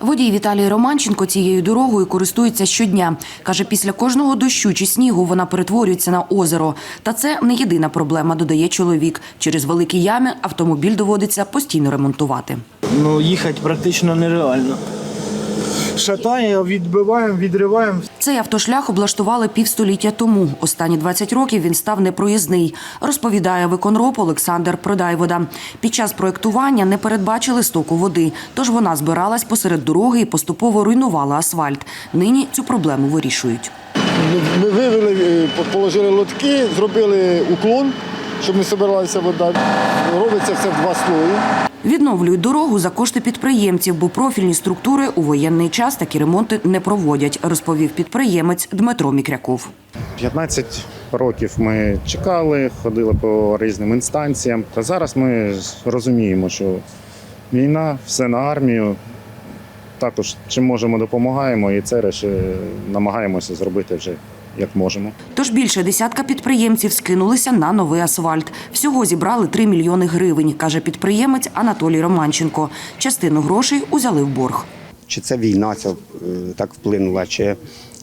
Водій Віталій Романченко цією дорогою користується щодня. Каже, після кожного дощу чи снігу вона перетворюється на озеро. Та це не єдина проблема, додає чоловік. Через великі ями автомобіль доводиться постійно ремонтувати. Ну, їхати практично нереально. Шатає, відбиваємо, відриваємо. Цей автошлях облаштували півстоліття тому. Останні 20 років він став непроїзний, розповідає виконроб Олександр Продайвода. Під час проєктування не передбачили стоку води, тож вона збиралась посеред дороги і поступово руйнувала асфальт. Нині цю проблему вирішують. Ми- вивели, е, положили лотки, зробили уклон, щоб не збиралася вода. Робиться все в два слої. Відновлюють дорогу за кошти підприємців, бо профільні структури у воєнний час такі ремонти не проводять, розповів підприємець Дмитро Мікряков. 15 років ми чекали, ходили по різним інстанціям. Та зараз ми розуміємо, що війна, все на армію. Також чим можемо допомагаємо, і це речі намагаємося зробити вже як можемо. Тож більше десятка підприємців скинулися на новий асфальт. Всього зібрали 3 мільйони гривень, каже підприємець Анатолій Романченко. Частину грошей узяли в борг. чи це війна ця, е, так вплинула, чи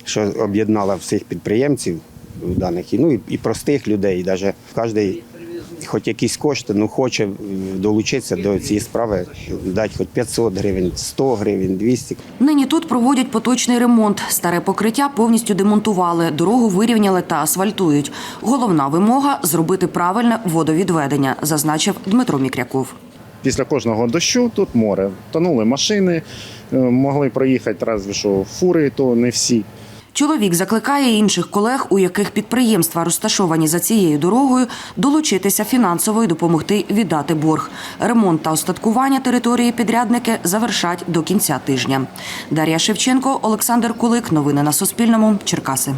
що об'єднала всіх підприємців даних, і, ну і, і простих людей. Навіть кожен, хоч якісь кошти, ну хоче долучитися до цієї справи, дати хоч 500 гривень, 100 гривень, 200. Нині тут проводять поточний ремонт. Старе покриття повністю демонтували, дорогу вирівняли та асфальтують. Головна вимога зробити правильне водовідведення, зазначив Дмитро Мікряков. Після кожного дощу тут море. Тонули машини, е, могли проїхати разве що фури, то не всі. Чоловік закликає інших колег, у яких підприємства розташовані за цією дорогою, долучитися фінансово і допомогти віддати борг. Ремонт та остаткування території підрядники завершать до кінця тижня. Дар'я Шевченко, Олександр Кулик. Новини на Суспільному. Черкаси.